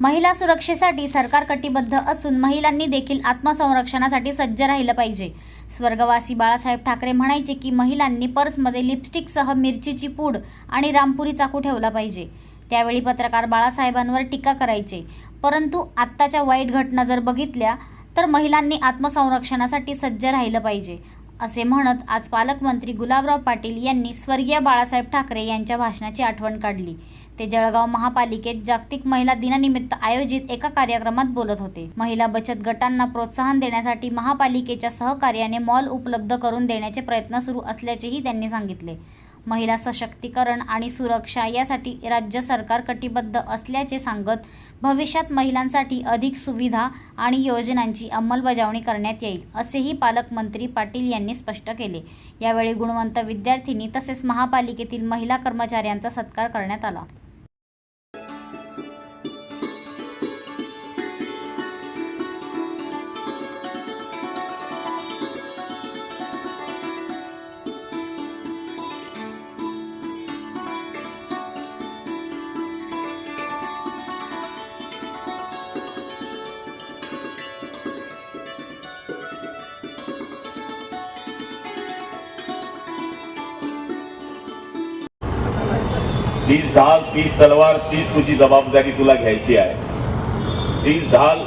महिला सुरक्षेसाठी सरकार कटिबद्ध असून महिलांनी देखील आत्मसंरक्षणासाठी सज्ज राहिलं पाहिजे. स्वर्गवासी बाळासाहेब ठाकरे म्हणायचे की महिलांनी पर्समध्ये लिपस्टिकसह मिरचीची पूड आणि रामपुरी चाकू ठेवला पाहिजे. त्यावेळी पत्रकार बाळासाहेबांवर टीका करायचे. परंतु आत्ताच्या वाईट घटना जर बघितल्या तर महिलांनी आत्मसंरक्षणासाठी सज्ज राहिलं पाहिजे. असे म्हणत आज पालकमंत्री गुलाबराव पाटील यांनी स्वर्गीय बाळासाहेब ठाकरे यांच्या भाषणाची आठवण काढली. ते जळगाव महापालिकेत जागतिक महिला दिनानिमित्त आयोजित एका कार्यक्रमात बोलत होते. महिला बचत गटांना प्रोत्साहन देण्यासाठी महापालिकेच्या सहकार्याने मॉल उपलब्ध करून देण्याचे प्रयत्न सुरू असल्याचेही त्यांनी सांगितले. महिला सशक्तीकरण आणि सुरक्षा यासाठी राज्य सरकार कटिबद्ध असल्याचे सांगत भविष्यात महिलांसाठी अधिक सुविधा आणि योजनांची अंमलबजावणी करण्यात येईल असेही पालकमंत्री पाटील यांनी स्पष्ट केले. यावेळी गुणवंत विद्यार्थिनी तसेच महापालिकेतील महिला कर्मचाऱ्यांचा सत्कार करण्यात आला. तीस ढाल तीस तलवार तीस तुझी जबाबदारी तुला घ्यायची आहे. तीस ढाल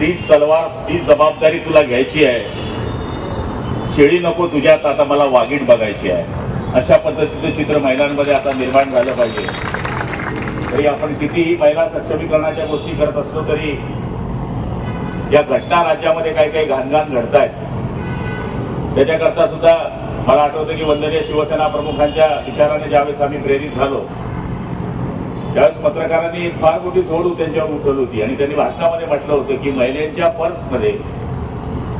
तीस तलवार तीस जबाबदारी तुला घ्यायची आहे. शेळी नको तुझ्यात आता मला वागीट बघायची आहे. अशा पद्धतीचं चित्र महिलांमध्ये आता निर्माण झालं पाहिजे. तरी आपण कितीही महिला सक्षमीकरणाच्या गोष्टी करत असलो तरी या घटना राज्यामध्ये काही काही घाणघाण घडतायत. त्याच्याकरता सुद्धा मला आठवतं की वंदनीय शिवसेना प्रमुखांच्या विचाराने ज्यावेळेस आम्ही प्रेरित झालो त्यावेळेस पत्रकारांनी एक फार मोठी झोड त्यांच्यावर उठवली होती. आणि त्यांनी भाषणामध्ये म्हटलं होतं की महिलांच्या पर्समध्ये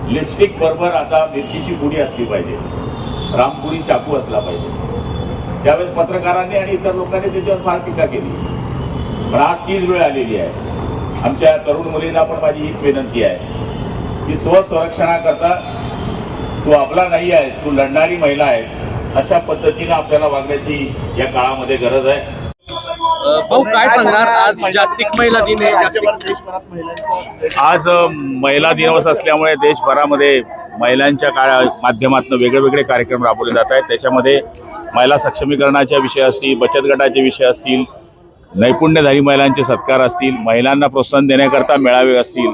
लिपस्टिक बरोबर आता मिरचीची पुडी असली पाहिजे. रामपुरी चाकू असला पाहिजे. त्यावेळेस पत्रकारांनी आणि इतर लोकांनी त्याच्यावर फार टीका केली. पण आज तीच वेळ आलेली आहे. आमच्या तरुण मुलींना पण माझी हीच विनंती आहे की स्वसंरक्षणाकरता तू आपला नाही आहेस तू लढणारी महिला आहेस अशा पद्धतीने आपल्याला वागण्याची या काळामध्ये गरज आहे. भाऊ काय सांगणार? आज जागतिक महिला दिन आहे आज महिला दिवस असल्यामुळे देशभरामध्ये महिलांच्या काळा माध्यमातून वेगळे वेगळे कार्यक्रम राबवले जात आहेत. त्याच्यामध्ये महिला सक्षमीकरणाचे विषय असतील बचत गटाचे विषय असतील नैपुण्यधारी महिलांचे सत्कार असतील महिलांना प्रोत्साहन देण्याकरता मेळावे असतील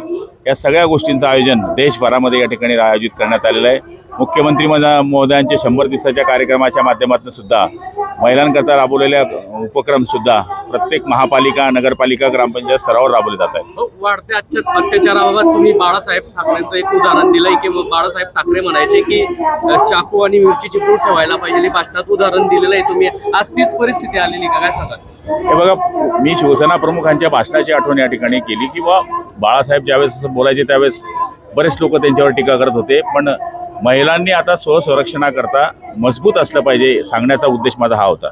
या सगळ्या गोष्टींचं आयोजन देशभरामध्ये या ठिकाणी आयोजित करण्यात आलेलं आहे. मुख्यमंत्री महोदया- महोदयांचे शंभर दिवसाच्या कार्यक्रमाच्या माध्यमातून सुद्धा महिलांकरता राबवलेल्या उपक्रम सुद्धा प्रत्येक महापालिका नगरपालिका ग्रामपंचायत स्तरावर राबवले जात आहेत. भाऊ, वाढत्या अत्या- अत्याचाराबाबत तुम्ही बाळासाहेब ठाकरेंचं एक उदाहरण दिलंय की बाळासाहेब ठाकरे म्हणायचे की चाकू आणि मिरचीची पूड ठेवायला पाहिजे हे भाषणात उदाहरण दिलेलं आहे. तुम्ही आज तीच परिस्थिती आलेली का? काय सांगा हे बघा मी शिवसेना प्रमुखांच्या भाषणाची आठवण या ठिकाणी केली की बा बाळासाहेब ज्यावेळेस बोलायचे त्यावेळेस बरेच लोक त्यांच्यावर टीका करत होते. पण महिलांनी आता स्वसंरक्षणाकरता मजबूत असलं पाहिजे सांगण्याचा उद्देश माझा हा होता.